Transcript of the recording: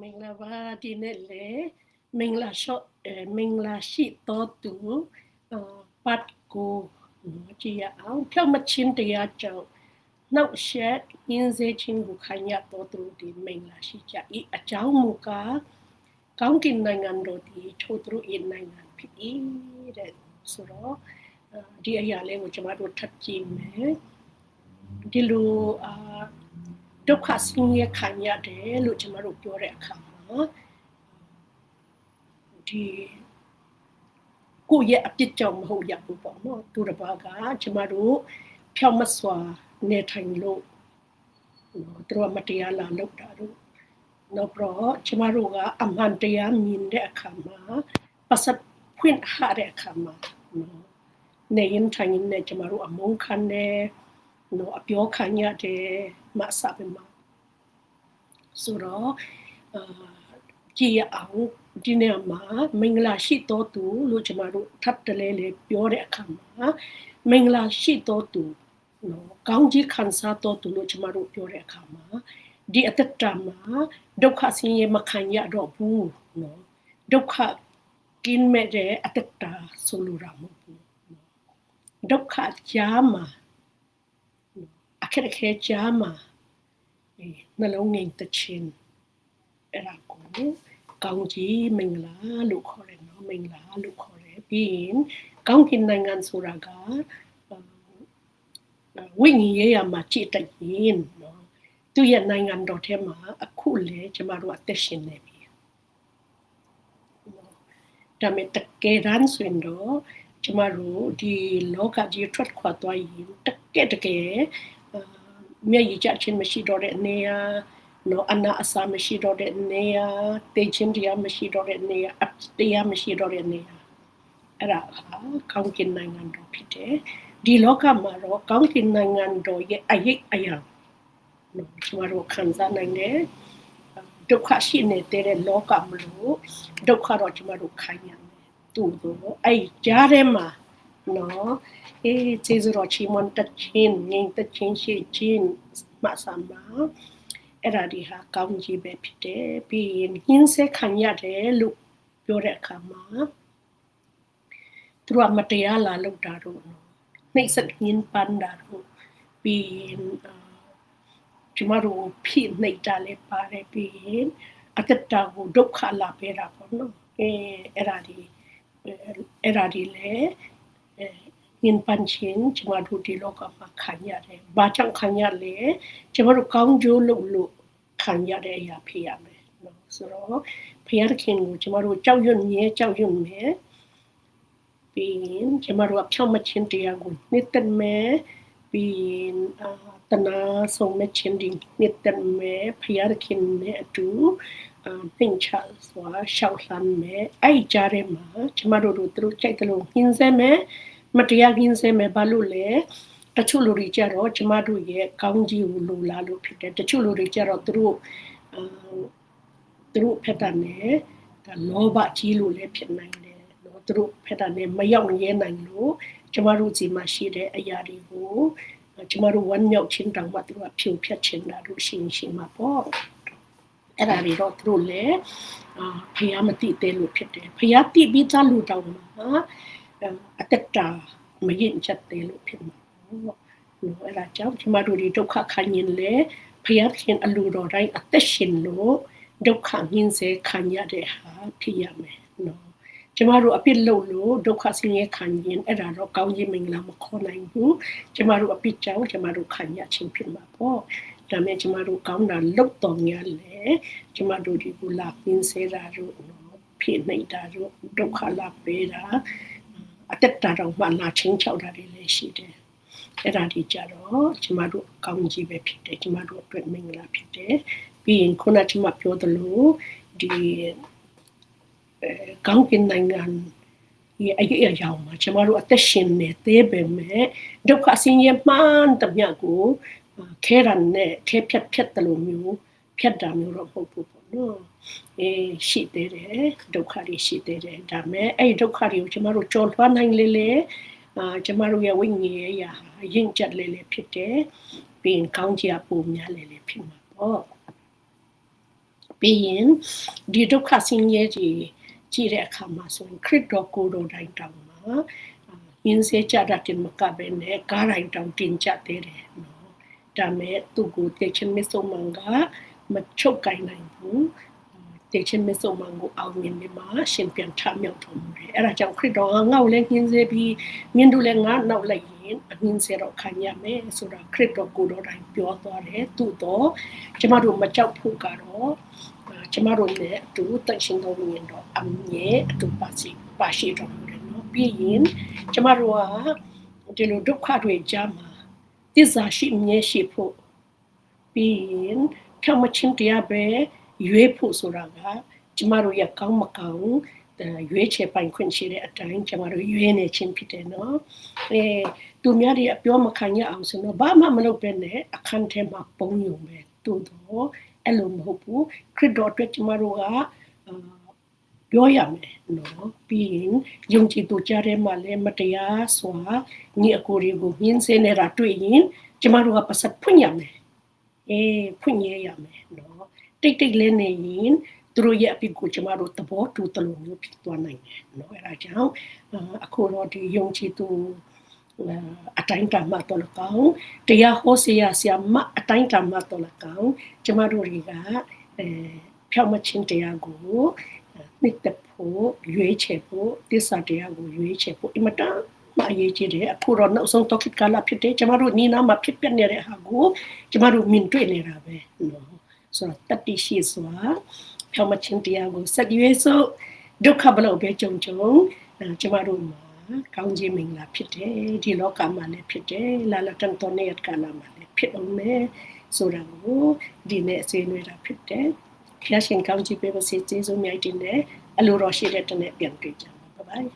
မင်္ဂလာပါဒီနေ့လေမင်္ဂလာရှော့အဲမင်္ဂလာရှိတော်သူအာပတ်ကိုနော်ကြည့်ရအောင်ဖြောက်မချင်းတရားကြောင့်နောက်ရှက်ရင်းစေချင်းကိုခိုင်ရတော်သူဒီမင်္ဂလာရှိကြဤအကြောင်းမူကားကောင်းကင်နိုင်ငံတော်ဒီချိုးသူ၏နိုင်ငံဖြစ်၏တဲ့ဆိုတော့အာဒီအရာလေးကိုကျွန်တော်တို့ထပ်ကြည့်မယ်ဒီလိုအာ ဒုက္ခဆင်းရဲခံရတယ်လို့ကျွန်တော်တို့ပြောတဲ့အခါမှာဒီကိုယ့်ရဲ့အပြစ်ကြောင့်မဟုတ်ရဘူးပေါ့နော်သူတစ်ပါးကကျွန်တော်တို့ဖြောက်မစွာနေထိုင်လို့နော်သူတို့မတရားလာလုပ်တာတို့နောက်တော့ကျွန်တော်တို့ကအမှန်တရားမြင်တဲ့အခါမှာပတ်စပ်ဖွင့်ဟတဲ့အခါမှာနော်နေရင်ထိုင်ရင်နဲ့ကျွန်တော်တို့အမုန်းခံတယ် နော်အပြောခံရတယ်မဆပ်ပဲမှာဆိုတော့အာကြည်ရအောင်ဒီနေ့မှာမင်္ဂလာရှိတော်သူလို့ကျွန်တော်တို့ထပ်တလဲလေပြောတဲ့အခါမှာမင်္ဂလာရှိတော်သူနော်ကောင်းကြီးခံစားတော်သူလို့ကျွန်တော်တို့ပြောတဲ့အခါမှာဒီအတ္တမှာဒုက္ခဆင်းရဲမခံရတော့ဘူးနော်ဒုက္ခကင်းမဲ့တဲ့အတ္တဆိုလိုတာမဟုတ်ဘူးဒုက္ခကြားမှာ အခက်အခဲကြားမှာနှလုံးငြိမ်သက်ခြင်းအဲ့ဒါကိုကောင်းကြီးမင်္ဂလာလို့ခေါ်တယ်နော်မင်္ဂလာလို့ခေါ်တယ်ပြီးရင်ကောင်းကင်နိုင်ငံဆိုတာကဝိညာဉ်ရေးရမှာကြည်တတ်ရင်နော်သူရဲ့နိုင်ငံတော်ထဲမှာအခုလေကျမတို့အသက်ရှင်နေပြီဒါမဲ့တကယ်တမ်းဆိုရင်တော့ကျမတို့ဒီလောကကြီးထွက်ခွာသွားရင်တကယ်တကယ် မျက်ရည်ကျခြင်းမရှိတော့တဲ့နေရာနော်အနာအစာမရှိတော့တဲ့နေရာတေချင်းတရားမရှိတော့တဲ့နေရာအတရားမရှိတော့တဲ့နေရာအဲ့ဒါဟာကောင်းကင်နိုင်ငံတော်ဖြစ်တယ်ဒီလောကမှာတော့ကောင်းကင်နိုင်ငံတော်ရဲ့အရေးအရာနော်ကျွန်တော်ခံစားနိုင်တယ်ဒုက္ခရှိနေတဲ့လောကမလို့ဒုက္ခတော့ကျွန်တော်တို့ခံရမယ်တူတော့အဲ့ကြားထဲမှာ နော်အေးကျေးဇူးတော်ချီးမွမ်းတခြင်းငြိမ်သက်ခြင်းရှိခြင်းမဆာမှာအဲ့ဒါဒီဟာကောင်းကြီးပဲဖြစ်တယ်ပြီးရင်ညှင်းဆဲခံရတယ်လို့ပြောတဲ့အခါမှာသူကမတရားလာလုပ်တာတော့နှိမ့်ဆက်ညှင်းပန်းတာတော့ပြီးရင်ကျမတို့ဖြစ်နေတာလည်းပါတယ်ပြီးရင်အတ္တကိုဒုက္ခလာပေးတာပေါ့နော်အဲအဲ့ဒါဒီအဲ့ဒါဒီလည်း ညင်ပန်းချင်းကျမတို့ဒီလောကမှာခံရတယ်။ဘာကြောင့်ခံရလဲကျမတို့ကောင်းကျိုးလုပ်လို့ခံရတဲ့အရာဖြစ်ရမယ်နော်ဆိုတော့ဖခင်ခင်ကိုကျမတို့ကြောက်ရွံ့မြဲကြောက်ရွံ့မယ်ပြီးရင်ကျမတို့အဖြောင့်မချင်းတရားကိုနှစ်သက်မယ်ပြီးရင်တနာဆုံးမချင်းဒီနှစ်သက်မယ်ဖခင်နဲ့အတူ ပင်ချစွာရှောက်လှမ်းမယ်အဲ့ကြားထဲမှာကျမတို့တို့သူတို့ကြိုက်တယ်လို့ညှင်းဆဲမယ်မတရားညှင်းဆဲမယ်ဘာလို့လဲတချို့လူတွေကြတော့ကျမတို့ရဲ့ကောင်းကြီးကိုလိုလားလို့ဖြစ်တယ်တချို့လူတွေကြတော့သူတို့သူတို့ဖက်တာနဲ့လောဘကြီးလို့လည်းဖြစ်နိုင်တယ်နော်သူတို့ဖက်တာနဲ့မရောက်ရဲနိုင်လို့ကျမတို့ဒီမှာရှိတဲ့အရာတွေကိုကျမတို့ဝမ်းမြောက်ခြင်းတောင်မှသူတို့ဖြိုဖျက်ခြင်းတာတို့ရှိရှိမှာပေါ့ အဲ့ဒါတွေတော့သူတို့လည်းအာဖျားမတိသေးလို့ဖြစ်တယ်ဖျားတိပြီးသားလူတောင်မှာအတ္တမရင်ချက်သေးလို့ဖြစ်မှာနော်အဲ့ဒါကြောင့်ကျမတို့ဒီဒုက္ခခံရင်လေဖျားခင်အလိုတော်တိုင်းအသက်ရှင်လို့ဒုက္ခငင်းစေခံရတဲ့ဟာဖြစ်ရမယ်နော် ကျမတို့အပြစ်လုပ်လို့ဒုက္ခဆင်းရဲခံရင်အဲ့ဒါတော့ကောင်းခြင်းမင်္ဂလာမခေါ်နိုင်ဘူးကျမတို့အပြစ်ကြောင့်ကျမတို့ခံရခြင်းဖြစ်မှာပေါ့ဒါမဲ့ကျမတို့ကောင်းတာလုပ်တော်များလေကျမတို့ဒီကူလာပင်းစေတာတို့နော်ဖြစ်နေတာတို့ဒုက္ခလာပေးတာအတက်တာတော့မှလာချင်းချောက်တာတွေလည်းရှိတယ်အဲ့ဒါဒီကြတော့ကျမတို့အကောင်းကြီးပဲဖြစ်တယ်ကျမတို့အတွက်မင်္ဂလာဖြစ်တယ်ပြီးရင်ခုနကကျမပြောသလိုဒီအဲ ကောင်းကင်နိုင်ငံဒီအရေးအရာမှာကျမတို့အသက်ရှင်နေသေးပေမဲ့ဒုက္ခဆင်းရဲမှန်တမျှကိုခဲရံနဲ့ခဲဖြတ်ဖြတ်တယ်လို့မျိုးဖြတ်တာမျိုးတော့မဟုတ်ဘူးပေါ့နော်အေးရှိသေးတယ်ဒုက္ခတွေရှိသေးတယ်ဒါမဲ့အဲ့ဒုက္ခတွေကိုကျမတို့ကြော်လွှားနိုင်လေလေအာကျမတို့ရဲ့ဝိညာဉ်ရဲ့ရာရင့်ကျက်လေလေဖြစ်တယ်ပြီးရင်ကောင်းကြီးအပူများလေလေဖြစ်မှာပေါ့ပပြီးရင်ဒီဒုက္ခဆင်းရဲကြီး ကြည့်တဲ့အခါမှာဆိုရင်ခရစ်တော်ကိုယ်တော်တိုင်တောင်မှာယင်းစေကြတာတင်မကပဲနဲ့ကားတိုင်းတောင်တင်ကြသေးတယ်နော်ဒါမဲ့သူ့ကိုတေချင်မစ်ဆုံးမန်ကမချုပ်ကိုင်နိုင်ဘူးတေချင်မစ်ဆုံးမန်ကိုအောင်မြင်ပြီးမှရှင်ပြန်ထမြောက်တော်မူတယ်အဲ့ဒါကြောင့်ခရစ်တော်ကငေါ့လည်းညင်းစေပြီးမြင်တို့လည်းငါနောက်လိုက်ရင်အမြင်စေတော့ခံရမယ်ဆိုတာခရစ်တော်ကိုယ်တော်တိုင်ပြောသွားတယ်သူ့တော့ကျမတို့မကြောက်ဖို့ကတော့ ကျမတို့လည်းအတူတန်ရှင်တော်မြင်တော့အမြဲအတူပါစီပါရှိတော်မူတယ်နော်ပြီးရင်ကျမတို့ကဒီလိုဒုက္ခတွေကြားမှာသစ္စာရှိမြဲရှိဖို့ပြီးရင်ဖြောင့်မချင်းတရားပဲရွေးဖို့ဆိုတာကကျမတို့ရဲ့ကောင်းမကောင်းရွေးချယ်ပိုင်ခွင့်ရှိတဲ့အတိုင်းကျမတို့ရွေးနေခြင်းဖြစ်တယ်နော်အဲသူများတွေအပြောမခံရအောင်ဆိုတော့ဘာမှမလုပ်ဘဲနဲ့အခန်းထဲမှာပုံယုံပဲတူတော့ အဲ့လိုမဟုတ်ဘူးခရစ်တော်အတွက်ကျမတို့ကအာပြောရမယ်နော်ပြီးရင်ယုံကြည်သူကြားထဲမှာလည်းမတရားစွာညီအကိုတွေကိုညှင်းဆဲနေတာတွေ့ရင်ကျမတို့ကပတ်သက်ဖွင့်ရမယ်အေးဖွင့်ရရမယ်နော်တိတ်တိတ်လေးနေရင်သူတို့ရဲ့အဖြစ်ကိုကျမတို့သဘောတူတလို့မျိုးဖြစ်သွားနိုင်တယ်နော်အဲဒါကြောင့်အခုတော့ဒီယုံကြည်သူ အတိုင်းတမတော်လကောင်းတရားဟောဆရာဆရာမအတိုင်းတမတော်လကောင်းကျမတို့တွေကအဲဖြောက်မချင်းတရားကိုနှစ်သက်ဖို့ရွေးချယ်ဖို့တစ္ဆာတရားကိုရွေးချယ်ဖို့အင်မတန်မအရေးကြီးတယ်အခုတော့နောက်ဆုံးတော့ခေတ်ကာလဖြစ်တယ်ကျမတို့နီးနားမှာဖြစ်ပျက်နေတဲ့ဟာကိုကျမတို့မြင်တွေ့နေတာပဲနော်ဆိုတော့တတိရှိစွာဖြောင့်မချင်းတရားကိုစက်ရွေးစို့ဒုက္ခဘလို့ပဲကြုံကြုံကျမတို့မှာ ကောင်းခြင်းမင်္ဂလာဖြစ်တယ်ဒီလောကမှာလည်းဖြစ်တယ်လာလတန်တော်နေရကလာမှာလည်းဖြစ်အောင်မယ်ဆိုတာကိုဒီနေ့ဆွေးနွေးတာဖြစ်တယ်ဖျားရှင်ကောင်းချီးပေးပါစေကျေးဇူးများတင်တယ်အလိုတော်ရှိတဲ့တနေ့ပြန်တွေ့ကြပါဘိုင်